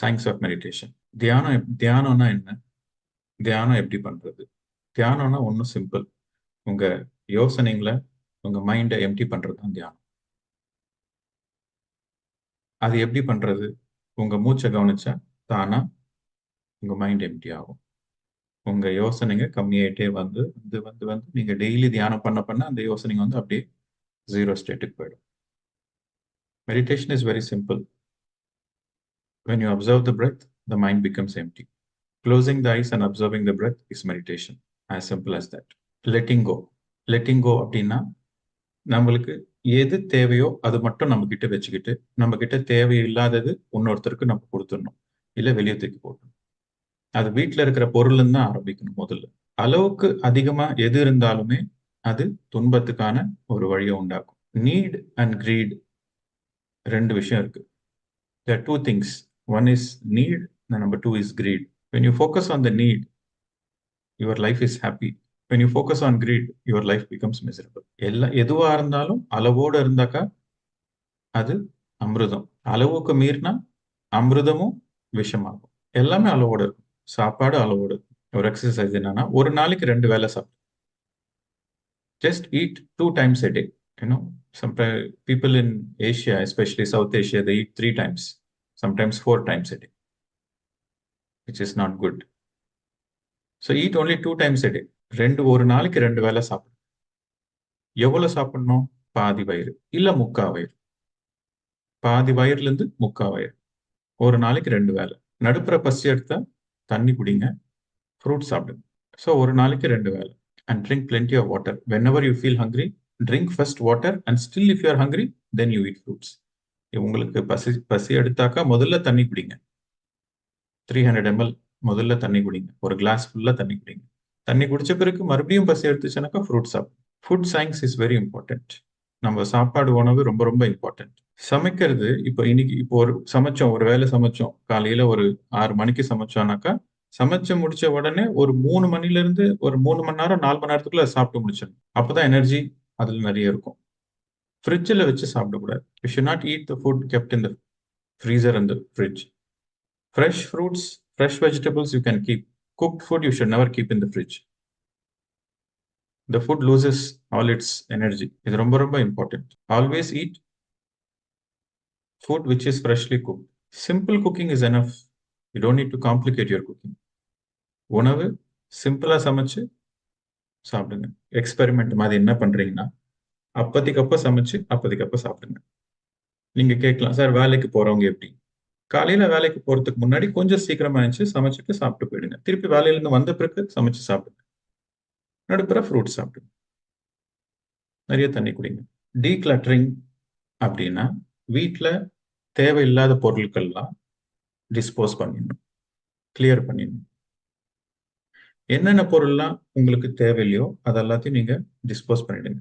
Science of meditation தியானம் தியானம்னா என்ன? தியானம் எப்படி பண்றது? தியானம்னா ஒன்றும் சிம்பிள் உங்க யோசனைங்களை உங்க மைண்டை எம்டி பண்றது தான் தியானம். அது எப்படி பண்றது? உங்க மூச்சை கவனிச்சா தானா உங்க மைண்ட் எம்டி ஆகும். உங்க யோசனைங்க கம்மியாயிட்டே வந்து வந்து வந்து வந்து நீங்க டெய்லி தியானம் பண்ண பண்ண அந்த யோசனைங்க வந்து அப்படியே ஜீரோ ஸ்டேட்டுக்கு போயிடும். Meditation is very simple when you observe the breath the mind becomes empty. Closing the eyes and observing the breath is meditation. As simple as that. Letting go. Letting go அப்படின்னா நம்மளுக்கு எது தேவையோ அது மட்டும் நம்ம கிட்ட வச்சுக்கிட்டு நம்ம கிட்ட தேவையில்லாதது இன்னொருத்தருக்கு நம்ம கொடுத்துடணும். இல்லை வெளியே தூக்கி போட்டணும் அது வீட்டில் இருக்கிற பொருள் தான் ஆரம்பிக்கணும் முதல்ல. அளவுக்கு அதிகமாக எது இருந்தாலுமே அது துன்பத்துக்கான ஒரு வழியை உண்டாக்கும். நீட் அண்ட் கிரீட் ரெண்டு விஷயம் இருக்கு. The two things one is need and number two is greed when you focus on the need your life is happy when you focus on greed your life becomes miserable எல்லா எதுவா இருந்தாலும் அளவோட இருந்தாக்கா அது அமிர்தம் அளவுக்கு மீறினா அமிர்தமும் விஷமாகும் எல்லாமே அளவோட இருக்கும் சாப்பாடு அளவோட இருக்கும் ஒரு எக்ஸசைஸ் என்னன்னா ஒரு நாளைக்கு ரெண்டு வேளை சாப்பிடு just eat two times a day you know some pe- people in asia especially south asia they eat three times sometimes four times a day which is not good. So eat only two times a day. ரெண்டு ஒரு நாளைக்கு ரெண்டு வேளை சாப்பிடணும் எவ்வளவு சாப்பிடணும்? பாதி வயிறு இல்ல முக்கா வயிறு. பாதி வயிறுல இருந்து முக்கா வயிறு. ஒரு நாளைக்கு ரெண்டு வேளை. நடுப்புற பசி எடுத்தா தண்ணி குடிங்க ஃப்ரூட் சாப்பிடுங்க. ஸோ ஒரு நாளைக்கு ரெண்டு வேலை and drink plenty of water whenever you feel hungry drink first water and still if you're hungry then you eat fruits உங்களுக்கு பசி பசி எடுத்தாக்கா முதல்ல தண்ணி குடிங்க. த்ரீ ஹண்ட்ரட் எம்எல் முதல்ல தண்ணி குடிங்க. ஒரு கிளாஸ் ஃபுல்லாக தண்ணி குடிங்க. தண்ணி குடிச்ச பிறகு மறுபடியும் பசி எடுத்துச்சுனாக்கா ஃப்ரூட் சாப்பிடும் food science is very important நம்ம சாப்பாடு உணவு ரொம்ப ரொம்ப இம்பார்ட்டன்ட் சமைக்கிறது இப்போ இன்னைக்கு இப்போ ஒரு சமைச்சோம் ஒரு வேளை சமைச்சோம். காலையில ஒரு ஆறு மணிக்கு சமைச்சோம்னாக்கா சமைச்சு முடிச்ச உடனே ஒரு மூணு மணில இருந்து ஒரு மூணு மணி நேரம் நாலு மணி நேரத்துக்குள்ள சாப்பிட்டு முடிச்சிடணும். அப்பதான் எனர்ஜி அதுல நிறைய இருக்கும். ஃப்ரிட்ஜில் வச்சு சாப்பிடக்கூடாது you should not eat the food kept in the freezer இந்த fridge fresh fruits fresh vegetables you can keep cook food you should never keep in the fridge the food loses all its energy இது ரொம்ப ரொம்ப important always eat food which is freshly cook simple cooking is enough you don't need to complicate your cooking உணவு சிம்பிளாக சமைச்சு சாப்பிடுங்க. Experiment மாதிரி என்ன பண்ணுறீங்கன்னா அப்போதைக்கப்ப சமைச்சு அப்போதைக்கப்ப சாப்பிடுங்க. நீங்க கேட்கலாம் சார் வேலைக்கு போறவங்க எப்படி? காலையில வேலைக்கு போறதுக்கு முன்னாடி கொஞ்சம் சீக்கிரமா இருந்துச்சு சமைச்சிட்டு சாப்பிட்டு போயிடுங்க. திருப்பி வேலையிலேருந்து வந்த பிறகு சமைச்சு சாப்பிடுங்க. நடுப்புற ஃப்ரூட் சாப்பிடுங்க. நிறைய தண்ணி குடிங்க. டீக்ளட்டரிங் அப்படின்னா வீட்டில் தேவையில்லாத பொருட்கள்லாம் டிஸ்போஸ் பண்ணிடணும். கிளியர் பண்ணிடணும். என்னென்ன பொருள்லாம் உங்களுக்கு தேவையில்லையோ அதெல்லாத்தையும் எல்லாத்தையும் டிஸ்போஸ் பண்ணிடுங்க.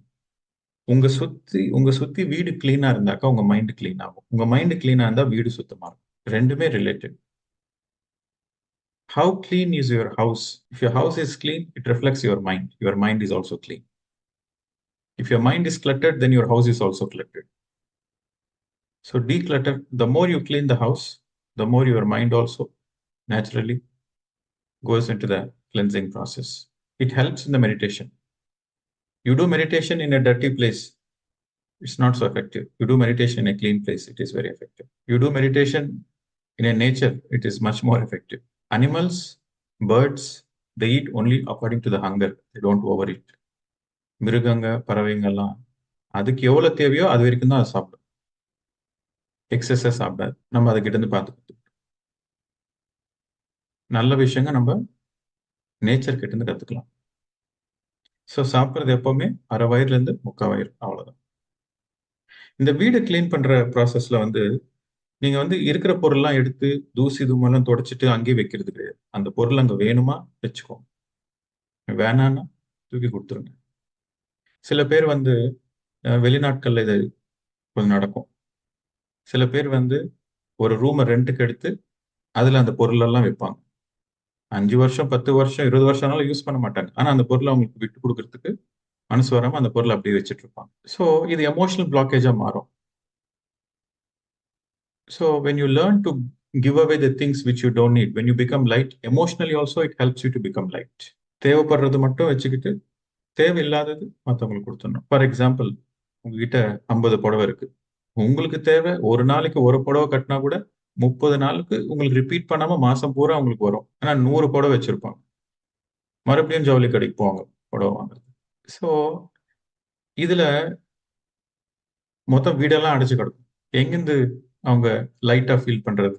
உங்க சுத்தி உங்க சுத்தி வீடு கிளீனா இருந்தாக்கா உங்க மைண்ட் கிளீன் ஆகும் உங்க மைண்ட் கிளீனா இருந்தா வீடு சுத்தமா இருக்கும் ரெண்டுமே related how clean is your house if your house is clean it reflects your mind your mind is also clean if your mind is cluttered then your house is also cluttered so declutter the more you clean the house the more your mind also naturally goes into the cleansing process it helps in the meditation You do meditation in a dirty place it's not so effective you do meditation in a clean place it is very effective you do meditation in a nature it is much more effective animals birds they eat only according to the hunger they don't overeat மிருகங்க பறவைங்கெல்லாம் அதுக்கு எவ்வளவு தேவையோ அது வரைக்கும் தான் அது சாப்பிடும் எக்ஸஸா சாப்பிடாது நம்ம அதுகிட்ட இருந்து பார்த்து நல்ல விஷயங்க நம்ம நேச்சர் கிட்ட இருந்து கத்துக்கலாம் ஸோ சாப்பிட்றது எப்போவுமே அரை வயிறுலேருந்து முக்கால் வயிறு அவ்வளோதான் இந்த வீடு கிளீன் பண்ணுற ப்ராசஸில் வந்து நீங்கள் வந்து இருக்கிற பொருள்லாம் எடுத்து தூசி தூமெல்லாம் தொடச்சிட்டு அங்கேயே வைக்கிறது கிடையாது. அந்த பொருள் அங்கே வேணுமா? வச்சுக்கோங்க வேணான்னா தூக்கி கொடுத்துருங்க. சில பேர் வந்து வெளிநாட்களில் இது கொஞ்சம் நடக்கும். சில பேர் வந்து ஒரு ரூமை ரெண்ட்டுக்கு எடுத்து அதில் அந்த பொருளெல்லாம் வைப்பாங்க. அஞ்சு வருஷம் பத்து வருஷம் இருபது வருஷம்னாலும் யூஸ் பண்ண மாட்டாங்க ஆனா அந்த பொருளை அவங்களுக்கு விட்டு கொடுக்கறதுக்கு மனசு வராம அந்த பொருளை அப்படியே வச்சுட்டு இருப்பாங்க. ஸோ இது எமோஷனல் பிளாக்கேஜா மாறும். So when you learn to give away the things which you don't need when you become light emotionally also it helps you to become light தேவைப்படுறது மட்டும் வச்சுக்கிட்டு தேவையில்லாதது மற்றவங்களுக்கு கொடுத்துடணும். ஃபார் எக்ஸாம்பிள் உங்ககிட்ட ஐம்பது புடவை இருக்கு. உங்களுக்கு தேவை ஒரு நாளைக்கு ஒரு புடவை கட்டினா கூட முப்பது நாளுக்கு உங்களுக்கு ரிப்பீட் பண்ணாம மாசம் பூரா உங்களுக்கு வரும். ஆனா நூறு புடவை வச்சிருப்பாங்க. மறுபடியும் ஜவுளி கடைக்கு போவாங்க புடவை வாங்குறது. ஸோ இதுல மொத்தம் வீடெல்லாம் அடைச்சு கிடக்கும். எங்கிருந்து அவங்க லைட்டா ஃபீல் பண்றது?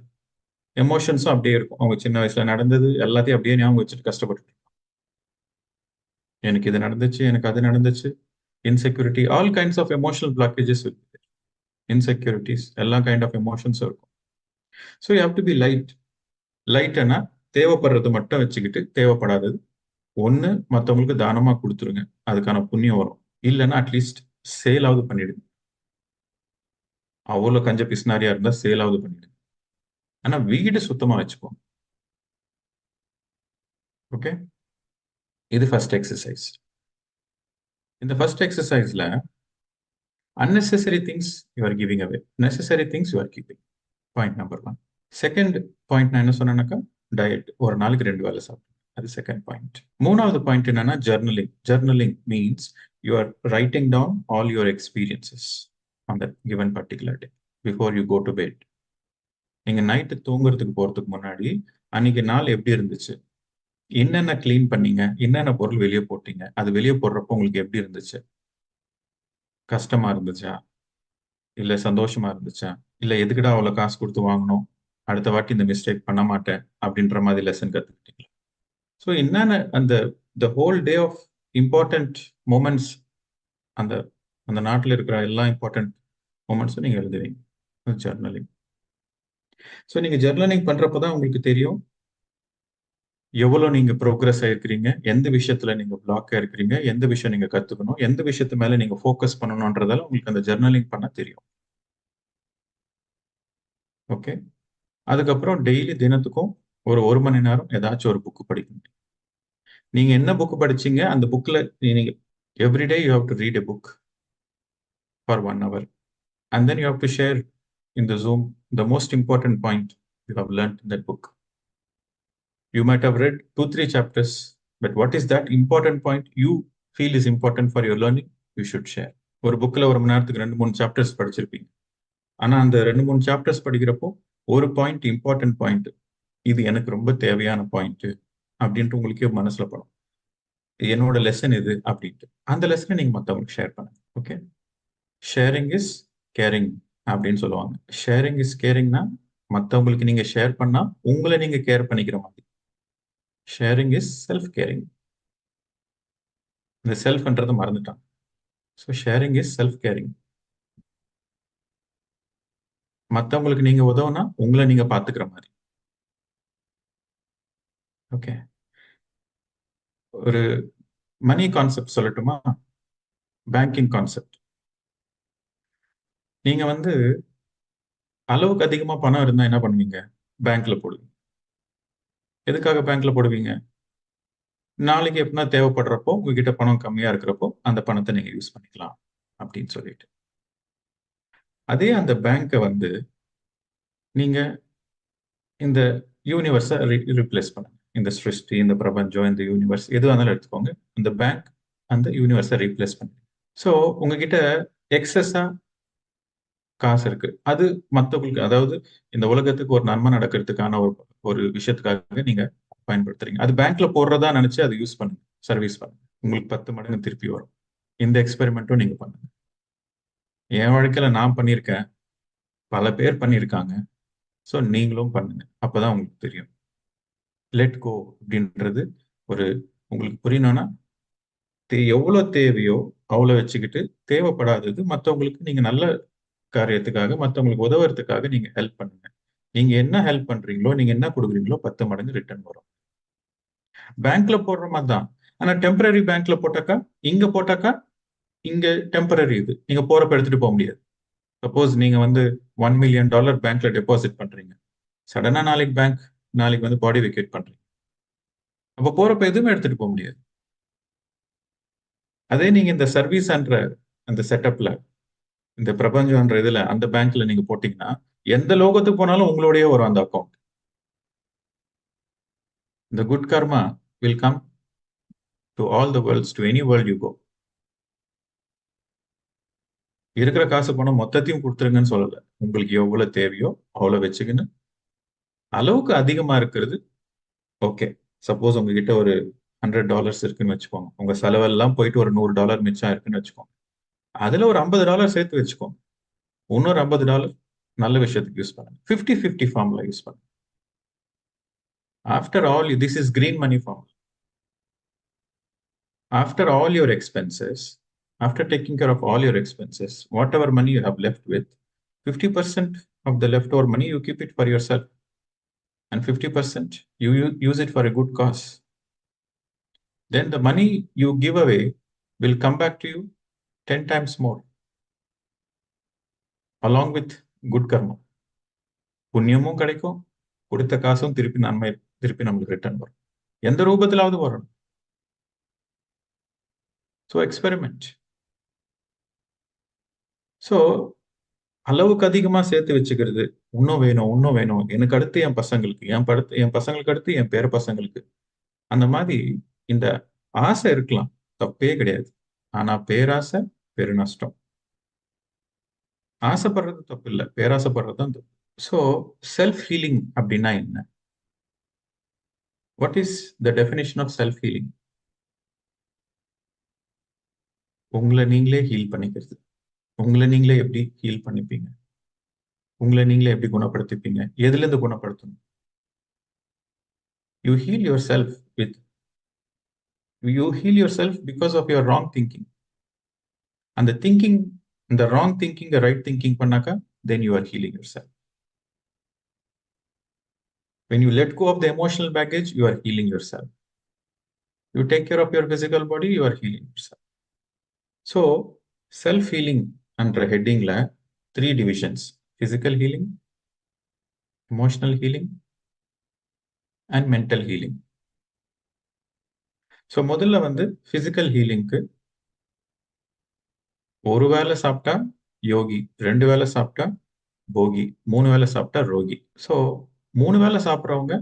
எமோஷன்ஸும் அப்படியே இருக்கும். அவங்க சின்ன வயசுல நடந்தது எல்லாத்தையும் அப்படியே ஞாபகம் வச்சுட்டு கஷ்டப்பட்டு எனக்கு இது நடந்துச்சு எனக்கு அது நடந்துச்சு. Insecurity all kinds of emotional blockages insecurities எல்லா கைண்ட் ஆஃப் எமோஷன்ஸும் இருக்கும். So you have to be light லைட்னா தேவைப்படுறது மட்டும் வச்சுக்கிட்டு தேவைப்படாதது. ஒன்று மற்றவங்களுக்கு தானமாக கொடுத்துருங்க. அதுக்கான புண்ணியம் வரும். இல்லைன்னா அட்லீஸ்ட் சேலாவது பண்ணிடுங்க. அவ்வளோ கஞ்ச பிஸ்னாரியா இருந்தால் சேலாவது பண்ணிடுங்க. ஆனா வீடு சுத்தமா வச்சுப்போம் ஓகே இது ஃபர்ஸ்ட் எக்ஸசைஸ் இந்த first எக்ஸசைஸ்ல unnecessary things you are giving away necessary things you are keeping point number one second point நான் என்ன சொன்னேன்னாக்கா டயட் ஒரு நாளைக்கு ரெண்டு வேலை சாப்பிடுங்க அது செகண்ட் பாயிண்ட் மூணாவது பாயிண்ட் என்னன்னா journaling journaling means you are writing down all your experiences on that given particular day before you go to bed நீங்க நைட்டு தூங்குறதுக்கு போறதுக்கு முன்னாடி அன்னைக்கு நாள் எப்படி இருந்துச்சு? என்னென்ன கிளீன் பண்ணீங்க? என்னென்ன பொருள் வெளியே போட்டீங்க? அது வெளியே போடுறப்போ உங்களுக்கு எப்படி இருந்துச்சு? கஷ்டமா இருந்துச்சா? இல்லை சந்தோஷமா இருந்துச்சா? இல்லை எதுக்குடா அவ்வளோ காசு கொடுத்து வாங்கணும் அடுத்த வாட்டி இந்த மிஸ்டேக் பண்ண மாட்டேன் அப்படின்ற மாதிரி லெசன் கற்றுக்கிட்டீங்களா ஸோ என்னென்ன அந்த the whole day of important moments அந்த அந்த நாட்டில் இருக்கிற எல்லா இம்பார்ட்டன்ட் மூமெண்ட்ஸும் நீங்கள் எழுதுவீங்க. ஜர்னலிங் ஸோ நீங்கள் ஜெர்னலிங் பண்றப்ப தான் உங்களுக்கு தெரியும். எவ்வளவு நீங்க ப்ரோக்ரஸ் ஆயிருக்கிறீங்க? எந்த விஷயத்துல நீங்க பிளாக் இருக்கிறீங்க? எந்த விஷயம் நீங்க கத்துக்கணும்? எந்த விஷயத்து மேல நீங்க ஃபோக்கஸ் பண்ணணும்ன்றதால உங்களுக்கு அந்த ஜெர்னலிங் பண்ண தெரியும். ஓகே அதுக்கப்புறம் டெய்லி தினத்துக்கும் ஒரு ஒரு மணி நேரம் ஏதாச்சும் ஒரு புக்கு படிக்கணும். நீங்க என்ன புக்கு படிச்சீங்க? அந்த புக்ல நீங்க everyday you have to read a book for one hour and then you have to share in the zoom the most important point you have learn that book. You might have read two, three chapters, but what is that important point you feel is important for your learning? You should share. ஒரு புக்கில் ஒரு மணி நேரத்துக்கு ரெண்டு மூணு chapters படிச்சிருப்பீங்க. ஆனால் அந்த ரெண்டு மூணு சாப்டர்ஸ் படிக்கிறப்போ ஒரு பாயிண்ட் இம்பார்ட்டன்ட் பாயிண்ட் இது எனக்கு ரொம்ப தேவையான பாயிண்ட் அப்படின்ட்டு உங்களுக்கே மனசுல படும். என்னோட லெசன் இது அப்படின்ட்டு. அந்த லெசனை நீங்கள் மற்றவங்களுக்கு ஷேர் பண்ணுங்க ஓகே ஷேரிங் இஸ் கேரிங் அப்படின்னு சொல்லுவாங்க. ஷேரிங் இஸ் கேரிங்னா மற்றவங்களுக்கு நீங்கள் ஷேர் பண்ணால் உங்களை நீங்கள் கேர் பண்ணிக்கிற மாதிரி. ஷேரிங் இஸ் செல்ஃப் கேரிங் இந்த செல்ஃப்ன்றதை மறந்துட்டான். So sharing is self caring மற்றவங்களுக்கு நீங்க உதவுனா உங்களை நீங்க பார்த்துக்கிற மாதிரி. ஓகே ஒரு மணி கான்செப்ட் சொல்லட்டுமா? பேங்கிங் கான்செப்ட் நீங்கள் வந்து அளவுக்கு அதிகமாக பணம் இருந்தால் என்ன பண்ணுவீங்க? பேங்க்ல போடுவீங்க. எதுக்காக பேங்க்ல போடுவீங்க? நாளைக்கு எப்படின்னா தேவைப்படுறப்போ உங்ககிட்ட பணம் கம்மியா இருக்கிறப்போ அந்த பணத்தை நீங்க யூஸ் பண்ணிக்கலாம் அப்படின்னு சொல்லிட்டு. அதே அந்த பேங்கை வந்து நீங்க இந்த யூனிவர்ஸை ரீப்ளேஸ் பண்ணுங்க. இந்த சிருஷ்டி இந்த பிரபஞ்சம் இந்த யூனிவர்ஸ் எது வந்தாலும் எடுத்துக்கோங்க. இந்த பேங்க் அந்த யூனிவர்ஸை ரீப்ளேஸ் பண்ணுங்க. ஸோ உங்ககிட்ட எக்ஸஸா காசு இருக்கு. அது மற்றவங்களுக்கு அதாவது இந்த உலகத்துக்கு ஒரு நன்மை நடக்கிறதுக்கான ஒரு ஒரு விஷயத்துக்காக நீங்க பயன்படுத்துறீங்க. அது பேங்க்ல போடுறதா நினைச்சு அதை யூஸ் பண்ணுங்க. சர்வீஸ் பண்ணுங்க. உங்களுக்கு பத்து மடங்கு திருப்பி வரும். இந்த எக்ஸ்பெரிமெண்ட்டும் நீங்க பண்ணுங்க. என் வாழ்க்கையில நான் பண்ணியிருக்கேன். பல பேர் பண்ணியிருக்காங்க. ஸோ நீங்களும் பண்ணுங்க. அப்பதான் உங்களுக்கு தெரியும். லெட் கோ அப்படின்றது ஒரு உங்களுக்கு புரியணும்னா எவ்வளோ தேவையோ அவ்வளோ வச்சுக்கிட்டு தேவைப்படாதது மற்றவங்களுக்கு நீங்கள் நல்ல காரியத்துக்காக மற்றவங்களுக்கு உதவுறதுக்காக நீங்க ஹெல்ப் பண்ணுங்க. நீங்க என்ன ஹெல்ப் பண்றீங்களோ நீங்க என்ன கொடுக்குறீங்களோ பத்து மடங்கு ரிட்டர்ன் வரும். பேங்க்ல போடுற மாதிரி தான். ஆனா டெம்பரரி பேங்க்ல போட்டாக்கா இங்க போட்டாக்கா இங்க டெம்பரரி இது. நீங்க போறப்ப எடுத்துட்டு போக முடியாது. சப்போஸ் நீங்க வந்து ஒன் மில்லியன் டாலர் பேங்க்ல டெபாசிட் பண்றீங்க. சடனா நாளைக்கு பேங்க் நாளைக்கு வந்து பாடி வெக்கேட் பண்றீங்க. அப்ப போறப்ப எதுவுமே எடுத்துட்டு போக முடியாது. அதே நீங்க இந்த சர்வீஸ் என்ற அந்த செட்டப்ல இந்த பிரபஞ்சம்ன்ற இதுல அந்த பேங்க்ல நீங்க போட்டீங்கன்னா எந்த லோகத்துக்கு போனாலும் உங்களுடைய வரும் அந்த அக்கௌண்ட் இந்த good karma will come to all the worlds to any world you go இருக்கிற காசு பணம் மொத்தத்தையும் கொடுத்துருங்கன்னு சொல்லல. உங்களுக்கு எவ்வளவு தேவையோ அவ்வளவு வச்சுக்கின்னு அளவுக்கு அதிகமா இருக்கிறது ஓகே சப்போஸ் உங்ககிட்ட ஒரு ஹண்ட்ரட் டாலர்ஸ் இருக்குன்னு வச்சுக்கோங்க. உங்க செலவெல்லாம் போயிட்டு ஒரு நூறு டாலர் மிச்சம் இருக்குன்னு வச்சுக்கோங்க. அதுல ஒரு ஐம்பது டாலர் சேர்த்து வச்சுக்கோங்க இன்னொரு ஐம்பது டாலர் நல்ல விஷயத்துக்கு யூஸ் பண்ணுங்க ஃபிஃப்டி ஃபிஃப்டி ஃபார்ம்ல யூஸ் பண்ணுங்க after all this is green money form after all your expenses after taking care of all your expenses, whatever money you have left with, 50% of the leftover money you keep it for yourself, and 50% you use it for a good cause. Then the money you give away will come back to you 10 times more, along with good karma. புண்ணியமும் கிடைக்கும் கொடுத்த காசும் திருப்பி நன்மை திருப்பி நம்மளுக்கு return வரும். எந்த ரூபத்திலாவது வரணும். ஸோ எக்ஸ்பெரிமெண்ட் ஸோ அளவுக்கு அதிகமாக சேர்த்து வச்சுக்கிறது இன்னும் வேணும் இன்னும் வேணும். எனக்கு அடுத்து என் பசங்களுக்கு என் படுத்து என் பசங்களுக்கு அடுத்து என் பேர பசங்களுக்கு. அந்த மாதிரி இந்த ஆசை இருக்கலாம். தப்பே கிடையாது. ஆனா பேராசை பெருநஷ்டம். ஆசைப்படுறது தப்பு இல்லை பேராசைப்படுறது தான் தப்பு. ஸோ செல்ஃப் ஹீலிங் அப்படின்னா என்ன? What is the definition of self healing உங்களை நீங்களே ஹீல் பண்ணிக்கிறது. உங்களை நீங்களே எப்படி ஹீல் பண்ணிப்பீங்க? உங்களை நீங்களே எப்படி குணப்படுத்திப்பீங்க? எதுல இருந்து குணப்படுத்தணும்? You heal yourself with you heal yourself because of your wrong thinking அந்த திங்கிங் இந்த ராங் திங்கிங் ரைட் திங்கிங் பண்ணாக்கா then you are healing yourself when you let go of the emotional baggage you are healing yourself you take care of your physical body you are healing yourself so self healing under heading la three divisions physical healing emotional healing and mental healing so முதல்ல வந்து physical ஹீலிங்க்கு ஒரு வேளை சாப்பிட்டா யோகி ரெண்டு வேளை சாப்பிட்டா போகி மூணு வேளை சாப்பிட்டா ரோகி. ஸோ மூணு வேளை சாப்பிட்றவங்க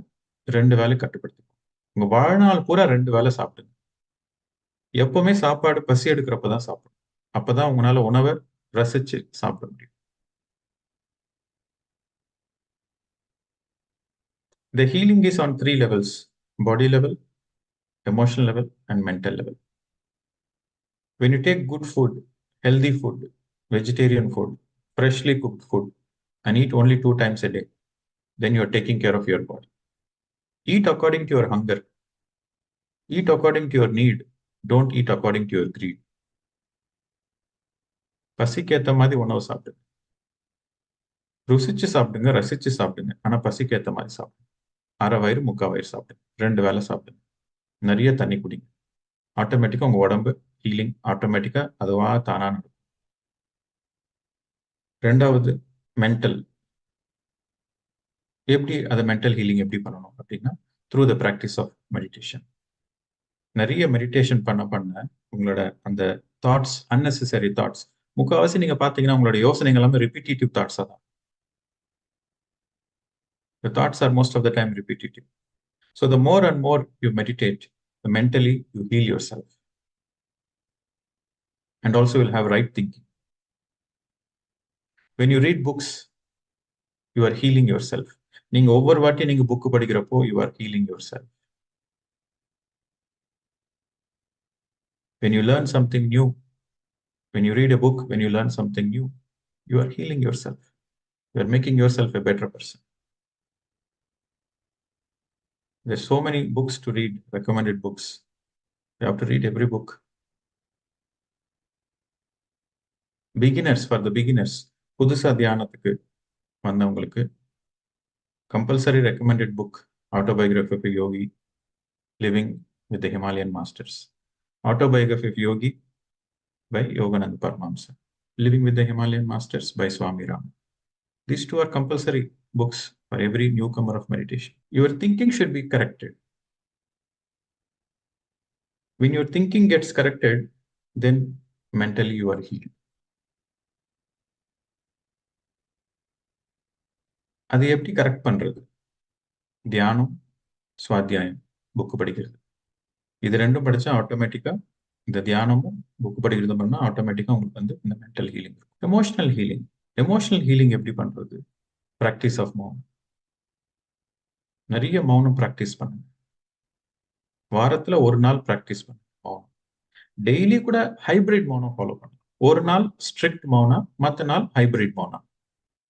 ரெண்டு வேலை கட்டுப்படுத்திக்கும் உங்க வாழ்நாள் பூரா ரெண்டு வேளை சாப்பிடுங்க. எப்பவுமே சாப்பாடு பசி எடுக்கிறப்ப தான் சாப்பிடும் அப்பதான் உங்களால உணவை ரசிச்சு சாப்பிட முடியும். The healing is on three levels body level emotional level, and mental level. When you take good food, healthy food, vegetarian food, freshly cooked food, and eat only two times a day, then you are taking care of your body. Eat according to your hunger. Eat according to your need. Don't eat according to your greed. பசிக்கு ஏத்த மாதிரி உணவு சாப்பிடுங்க ருசிச்சு சாப்பிடுங்க ரசிச்சு சாப்பிடுங்க ஆனா பசிக்கு ஏத்த மாதிரி சாப்பிடுங்க அரை வயிறு முக்கால் வயிறு சாப்பிடுங்க ரெண்டு வேலை சாப்பிடுங்க நிறைய தண்ணி குடிங்க. ஆட்டோமேட்டிக்கா உங்க உடம்பு ஹீலிங் ஆட்டோமேட்டிக்கா அதுவா தானாக நடக்கும். ரெண்டாவது மென்டல் எப்படி அதை மென்டல் ஹீலிங் எப்படி பண்ணணும் அப்படின்னா through the practice of meditation நிறைய மெடிடேஷன் பண்ண பண்ண உங்களோட அந்த தாட்ஸ் அன்னெசரி தாட்ஸ் முக்கால்வாசி நீங்க பார்த்தீங்கன்னா உங்களோட யோசனைகள் எல்லாமே ரிப்பீட்டேட்டிவ் தாட்ஸாக தான். Thoughts thoughts most of the time time. So the more and more you meditate, the mentally you heal yourself. And also you'll have right thinking. When you read books, you are healing yourself. நீங்க ஒவ்வொரு வாட்டி நீங்க book படிக்கிறப்போ you are healing yourself when you learn something new when you read a book when you learn something new you are healing yourself you are making yourself a better person there's so many books to read recommended books you have to read every book beginners for the beginners புதுசா தியானத்துக்கு வந்தவங்களுக்கு compulsory recommended book autobiography of a yogi living with the himalayan masters autobiography of yogi by yoganand paramahamsa living with the himalayan masters by swami ram these two are compulsory books for every newcomer of meditation. Your thinking should be corrected. When your thinking gets corrected then mentally you are healed. அதை எப்படி correct பண்றது? தியானம் சுவாத்தியாயம் book படிக்கிறது. இது ரெண்டும் படிச்சா ஆட்டோமேட்டிக்கா இந்த தியானமும் புக்கு படிக்கிறது பண்ணா ஆட்டோமேட்டிக்கா உங்களுக்கு வந்து இந்த mental healing emotional healing emotional healing எப்படி பண்றது? ப்ராக்டிஸ் ஆஃப் மௌனம் நிறைய மௌனம் ப்ராக்டிஸ் பண்ணுங்க வாரத்துல ஒரு நாள் ப்ராக்டிஸ் பண்ணுங்க மௌனம். டெய்லி கூட ஹைபிரிட் மௌனம் ஃபாலோ பண்ணுங்க ஒரு நாள் ஸ்ட்ரிக்ட் மௌனா மற்ற நாள் hybrid Mouna.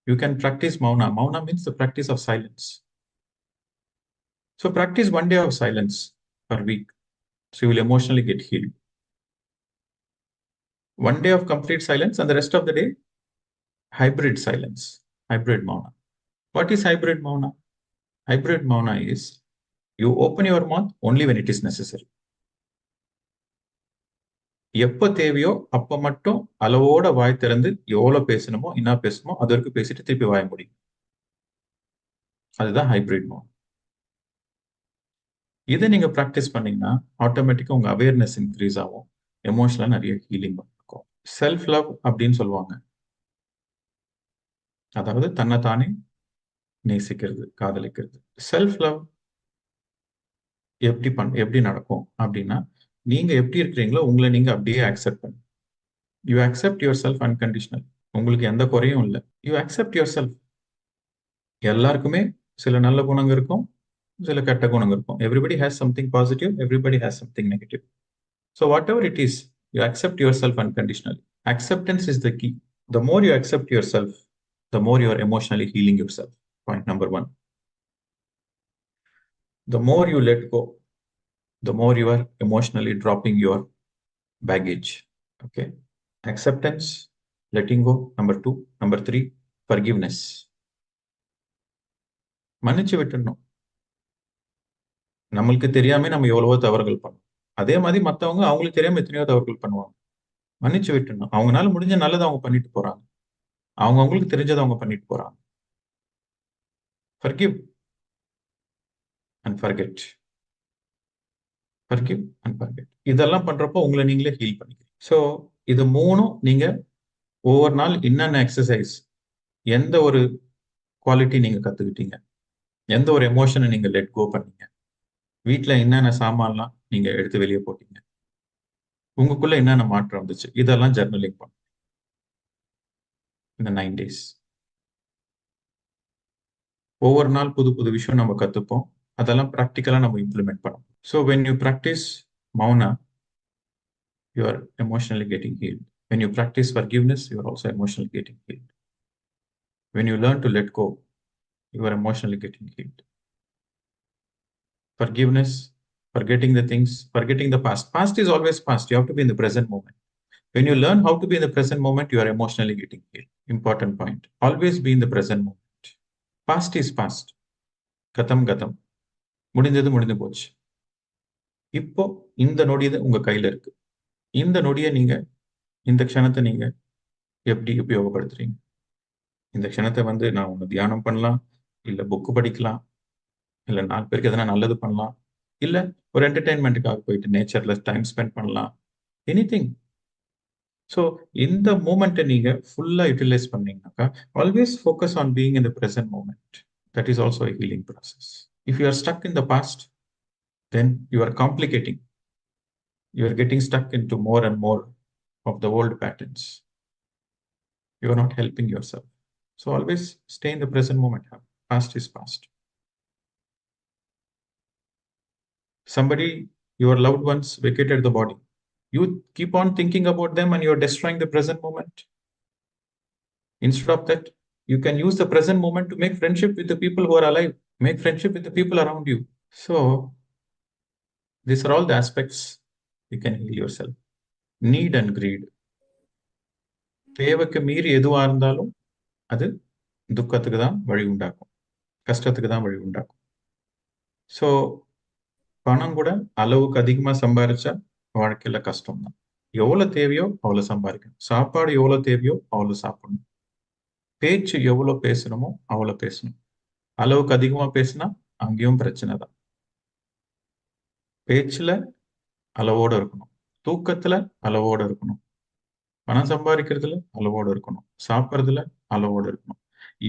You can practice Mouna. Mouna means the practice of silence so practice one day of silence per week so you will emotionally get healed one day of complete silence and the rest of the day hybrid silence hybrid mauna what is hybrid mauna? Hybrid mauna is you open your mouth only when it is necessary. எப்ப தேவையோ அப்ப மட்டும் அளவோட வாய் திறந்து எவ்வளவு பேசணுமோ என்ன பேசணுமோ அது வரைக்கும் பேசிட்டு திருப்பி வாய முடியும் அதுதான் ஹைபிரிட் மோட் இதை நீங்க ப்ராக்டிஸ் பண்ணீங்கன்னா ஆட்டோமேட்டிக்கா உங்க அவேர்னஸ் இன்க்ரீஸ் ஆகும். எமோஷனலா நிறைய ஹீலிங் இருக்கும். செல்ஃப் லவ் அப்படின்னு சொல்லுவாங்க. அதாவது தன்னைத்தானே நேசிக்கிறது காதலிக்கிறது. செல்ஃப் லவ் எப்படி பண் எப்படி நடக்கும் அப்படின்னா நீங்க எப்படி இருக்கிறீங்களோ உங்களை நீங்க அப்படியே அக்செப்ட் பண்ணு. You accept yourself unconditional உங்களுக்கு எந்த குறையும் இல்லை. யூ அக்செப்ட் யுவர் செல்ஃப் எல்லாருக்குமே சில நல்ல குணங்கள் இருக்கும் சில கெட்ட குணங்கள் இருக்கும். Everybody has something positive everybody has something negative so whatever it is you accept yourself unconditionally acceptance is the key the more you accept yourself the more you emotionally healing yourself point number one. the more you let go, the more you are emotionally dropping your baggage. Okay. Acceptance, letting go. Number two. Number three, forgiveness. மன்னிச்சு விட்டுடணும் நம்மளுக்கு தெரியாம நம்ம எவ்வளவோ தவறுகள் பண்ணோம் அதே மாதிரி மத்தவங்க அவங்களுக்கு தெரியாம எத்தனையோ தவறுகள் பண்ணுவாங்க மன்னிச்சு விட்டுடணும் அவங்களால முடிஞ்ச நல்லதை அவங்க பண்ணிட்டு போறாங்க அவங்க அவங்களுக்கு தெரிஞ்சதை அவங்க பண்ணிட்டு போறாங்க forgive and forget forgive and forget இதெல்லாம் பண்றப்போ உங்களை நீங்களே ஹீல் பண்ணிக்கிறீங்க. ஸோ இது மூணும் நீங்க ஒவ்வொரு நாள் என்னென்ன எக்ஸசைஸ் எந்த ஒரு குவாலிட்டி நீங்க கத்துக்கிட்டீங்க எந்த ஒரு எமோஷனை நீங்க லெட் கோ பண்ணீங்க வீட்டில் என்னென்ன சாமான்லாம் நீங்க எடுத்து வெளியே போட்டீங்க உங்களுக்குள்ள என்னென்ன மாற்றம் வந்துச்சு இதெல்லாம் ஜர்னலிங் பண்ணுங்க இந்த நைன் டேஸ் ஒவ்வொரு நாள் புது புது விஷயம் நம்ம கத்துப்போம் அதெல்லாம் ப்ராக்டிக்கலாக நம்ம இம்ப்ளிமெண்ட் பண்ணணும் so when you practice Mouna you are emotionally getting healed when you practise forgiveness you are also emotionally getting healed when you learn to let go you are emotionally getting healed forgiveness forgetting the things, forgetting the past. Past is always past. You have to be in the present moment. When you learn how to be in the present moment, you are emotionally getting healed. Important point. Always be in the present moment. Past is past கதம் கதம். முடிஞ்சது முடிந்து போச்சு. இப்போ இந்த நொடி உங்க கையில இருக்கு. இந்த நொடியை நீங்க இந்த க்ஷணத்தை நீங்க எப்படி உபயோகப்படுத்துறீங்க? இந்த க்ஷணத்தை வந்து நான் ஒன்று தியானம் பண்ணலாம் இல்லை புக்கு படிக்கலாம் இல்லை நாலு பேருக்கு எதனா நல்லது பண்ணலாம் இல்லை ஒரு என்டர்டைன்மெண்ட்டுக்காக போயிட்டு நேச்சர்ல டைம் ஸ்பெண்ட் பண்ணலாம். எனி திங் ஸோ இந்த மூமெண்ட்டை நீங்க ஃபுல்லா utilize பண்ணீங்கன்னாக்கா always focus on being in the present moment that is also healing process if you are stuck in the past, then you are complicating. You are getting stuck into more and more of the old patterns. You are not helping yourself. So always stay in the present moment. Past is past. Somebody, your loved ones vacated the body. You keep on thinking about them and you're destroying the present moment. Instead of that, you can use the present moment to make friendship with the people who are alive make friendship with the people around you so these are all the aspects you can heal yourself need and greed தேவைக்கு மீறி எதுவா இருந்தாலும் அது துக்கத்துக்கு தான் வழி உண்டாக்கும் கஷ்டத்துக்கு தான் வழி உண்டாக்கும் ஸோ பணம் கூட அளவுக்கு அதிகமாக சம்பாரிச்சா வாழ்க்கையில கஷ்டம் தான் எவ்வளவு தேவையோ அவ்வளவு சம்பாதிக்கணும். சாப்பாடு எவ்வளவு தேவையோ அவ்வளவு சாப்பிடணும். பேச்சு எவ்வளவு பேசணுமோ அவ்வளவு பேசணும். அளவுக்கு அதிகமா பேசினா அங்கேயும் பிரச்சனை தான். பேச்சுல அளவோட இருக்கணும். தூக்கத்துல அளவோட இருக்கணும். பணம் சம்பாதிக்கிறதுல அளவோட இருக்கணும். சாப்பிட்றதுல அளவோட இருக்கணும்.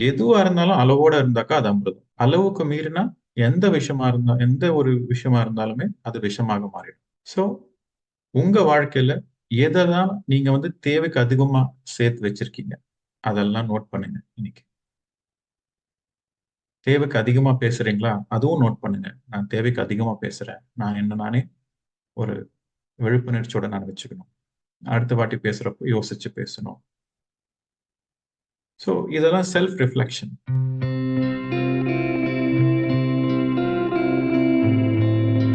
எதுவா இருந்தாலும் அளவோட இருந்தாக்கா அது அமிர்தம். அளவுக்கு மீறினா எந்த விஷமா இருந்தா எந்த ஒரு விஷயமா இருந்தாலுமே அது விஷமாக மாறிடும். ஸோ உங்க வாழ்க்கையில எதெல்லாம் நீங்க வந்து தேவைக்கு அதிகமா சேர்த்து வச்சிருக்கீங்க? அதெல்லாம் நோட் பண்ணுங்க இன்னைக்கு. தேவைக்கு அதிகமா பேசுறீங்களா? அதுவும் நோட் பண்ணுங்க. நான் தேவைக்கு அதிகமா பேசுறேன். நான் என்ன நானே ஒரு விழிப்புணர்ச்சியோட நான் வச்சுக்கணும். அடுத்த வாட்டி பேசுறப்போ யோசிச்சு பேசணும். ஸோ இதெல்லாம் செல்ஃப் ரிஃப்ளெக்ஷன்.